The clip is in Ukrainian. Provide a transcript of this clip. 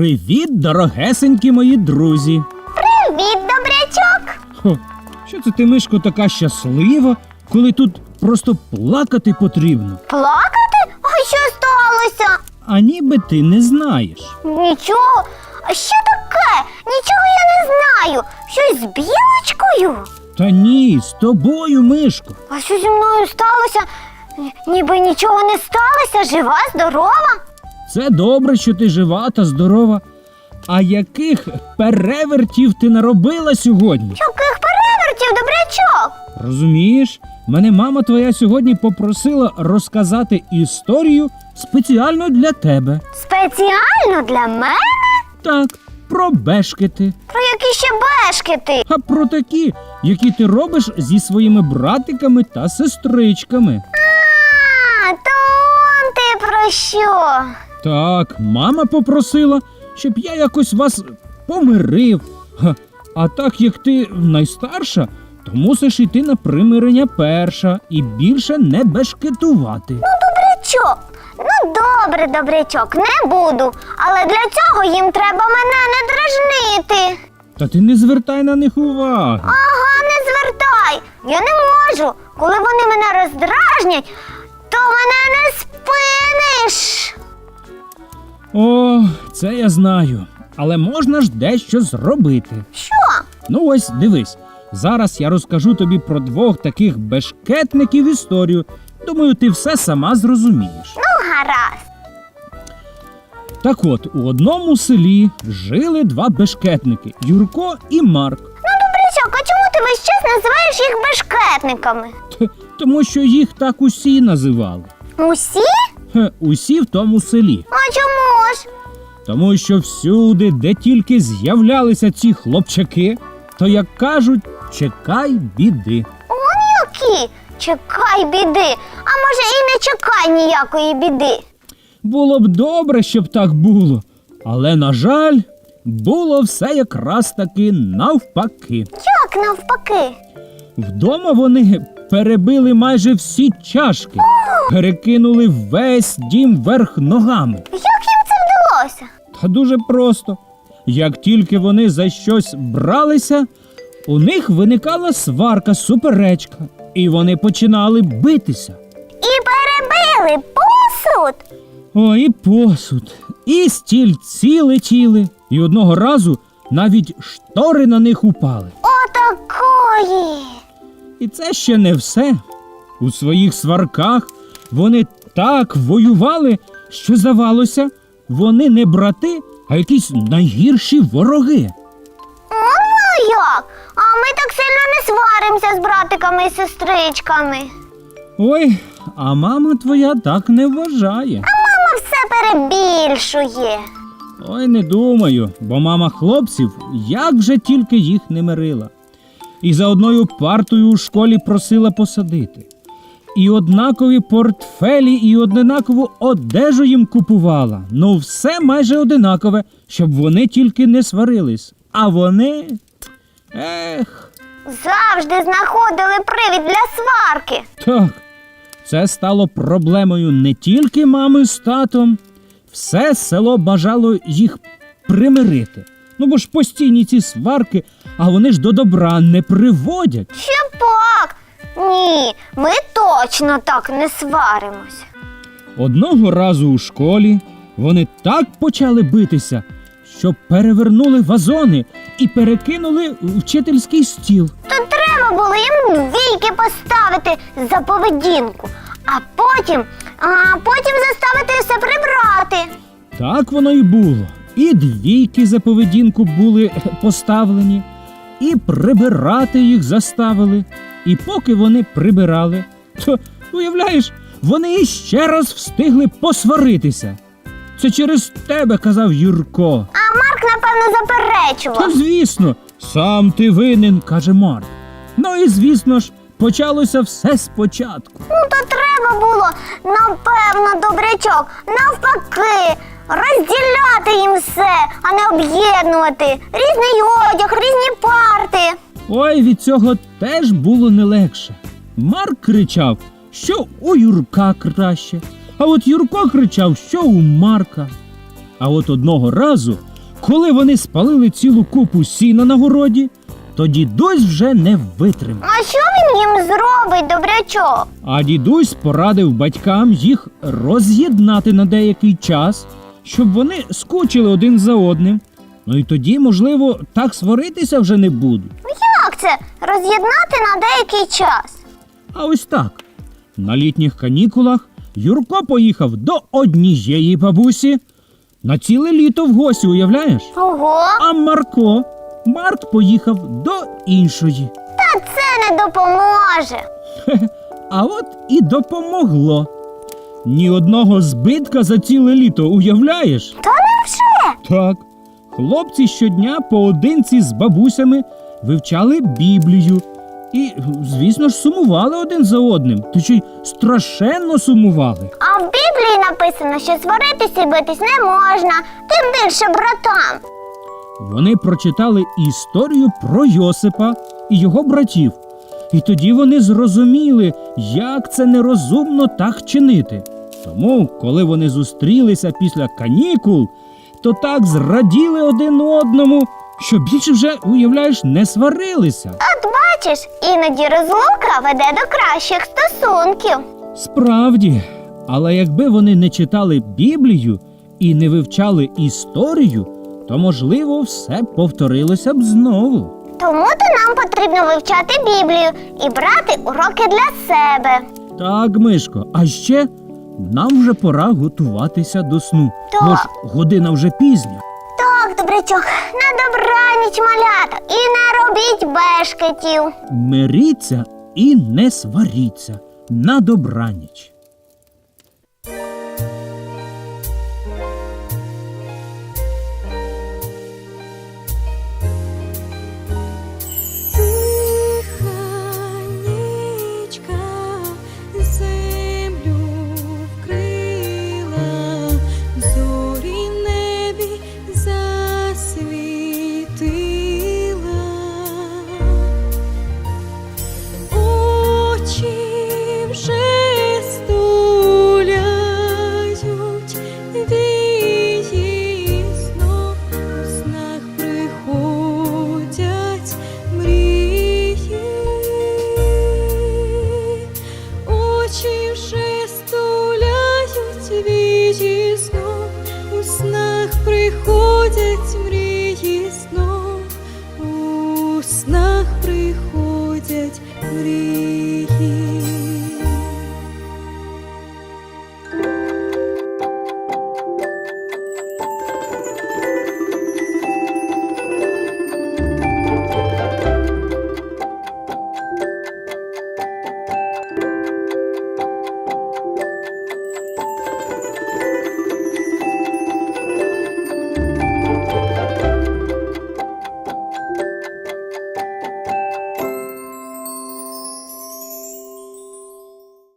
Привіт, дорогесенькі мої друзі! Привіт, добрячок! Хо, що це ти, Мишко, така щаслива, коли тут просто плакати потрібно, Плакати? А що сталося? а ніби ти не знаєш. Нічого. А що таке? Нічого я не знаю. Щось з білочкою? Та ні, з тобою, Мишко. А що зі мною сталося? Ніби нічого не сталося, жива, здорова. Це добре, що ти жива та здорова. А яких перевертів ти наробила сьогодні? Яких перевертів, добрячок? Розумієш, мене мама твоя сьогодні попросила розказати історію спеціально для тебе. Спеціально для мене? Так, про бешкети. Про які ще бешкети? а про такі, які ти робиш зі своїми братиками та сестричками. А, то он ти про що? Так, мама попросила, щоб я якось вас помирив. А так як ти найстарша, то мусиш йти на примирення перша і більше не бешкетувати. Добрячок. Ну, добре, добрячок, не буду. Але для цього їм треба мене не дражнити. Та ти не звертай на них уваги. Ага, не звертай. Я не можу. Коли вони мене роздражнять, то мене не спиниш. О, це я знаю. Але можна ж дещо зробити. Що? Ну ось дивись. Зараз я розкажу тобі про двох таких бешкетників історію. Думаю, ти все сама зрозумієш. Ну, гаразд. Так от, у одному селі жили два бешкетники Юрко і Марк. Ну, добрячок, а чому ти весь час називаєш їх бешкетниками? Т- Тому що їх так усі називали. Усі? Хе, усі в тому селі. А чому ж? Тому що всюди, де тільки з'являлися ці хлопчаки, то як кажуть, чекай біди. Он які? Чекай біди. А може і не чекай ніякої біди. Було б добре, щоб так було. Але, на жаль, було все якраз таки навпаки. Як навпаки? Вдома вони перебили майже всі чашки, перекинули весь дім вверх ногами. Як їм це вдалося? Та дуже просто. Як тільки вони за щось бралися, у них виникала сварка, суперечка, і вони починали битися. І перебили посуд. О, і посуд, і стільці летіли, і одного разу навіть штори на них упали. Отакої. І це ще не все. У своїх сварках вони так воювали, що здавалося, вони не брати, а якісь найгірші вороги. Ну як? А ми так сильно не сваримося з братиками і сестричками. Ой, а мама твоя так не вважає. А Мама все перебільшує. Ой, не думаю, бо мама хлопців як же тільки їх не мирила. І за одною партою у школі просила посадити. І однакові портфелі, і однакову одежу їм купувала. Ну, все майже одинакове, щоб вони тільки не сварились. А вони. Ех, Завжди знаходили привід для сварки. так. Це стало проблемою не тільки мами з татом. Все село бажало їх примирити. Ну бо ж постійні ці сварки, а вони ж до добра не приводять. Ще пак. Ні, ми точно так не сваримося. Одного разу у школі вони так почали битися, що перевернули вазони і перекинули вчительський стіл. То треба було їм двійки поставити за поведінку, а потім, а потім заставити все прибрати. Так воно і було. І двійки за поведінку були поставлені, і прибирати їх заставили. І поки вони прибирали, то, уявляєш, вони іще раз встигли посваритися. Це через тебе, казав Юрко. А Марк, напевно, Та заперечував. звісно, сам ти винен, каже Марк. Ну і звісно ж, почалося все спочатку. Ну то треба було, напевно, добрячок, навпаки, розділяти їм все, а не об'єднувати. Різний одяг, різні парти. Ой, від цього теж було не легше. Марк кричав, що у Юрка краще, а от Юрко кричав, що у Марка. А от одного разу, коли вони спалили цілу купу сіна на городі, то дідусь вже не витримав. А що він їм зробить, добрячок? А дідусь порадив батькам їх роз'єднати на деякий час, щоб вони скучили один за одним. Ну і тоді, можливо, так сваритися вже не будуть. Як це роз'єднати на деякий час? А ось так. На літніх канікулах Юрко поїхав до однієї бабусі на ціле літо в гості, уявляєш? Ого, А Марко, Марк поїхав до іншої. та це не допоможе. А от і допомогло. Ні одного збитка за ціле літо, уявляєш? Та невже? Так. Хлопці щодня поодинці з бабусями вивчали Біблію і, звісно ж, сумували один за одним, ще й страшенно сумували. А в Біблії написано, що сваритися і битись не можна, тим більше братам. Вони прочитали історію про Йосипа і його братів, і тоді вони зрозуміли, як це нерозумно так чинити. Тому, коли вони зустрілися після канікул, то так зраділи один одному, що більше вже, уявляєш, не сварилися. От бачиш, іноді розлука веде до кращих стосунків. Справді, але якби вони не читали Біблію і не вивчали історію, то можливо все повторилося б знову. Тому то нам потрібно вивчати Біблію і брати уроки для себе. Так, Мишко, а ще нам вже пора готуватися до сну. Так. Бо ж година вже пізня. Так, добрячок, на добраніч малята і не робіть бешкетів. Миріться і не сваріться. На добраніч.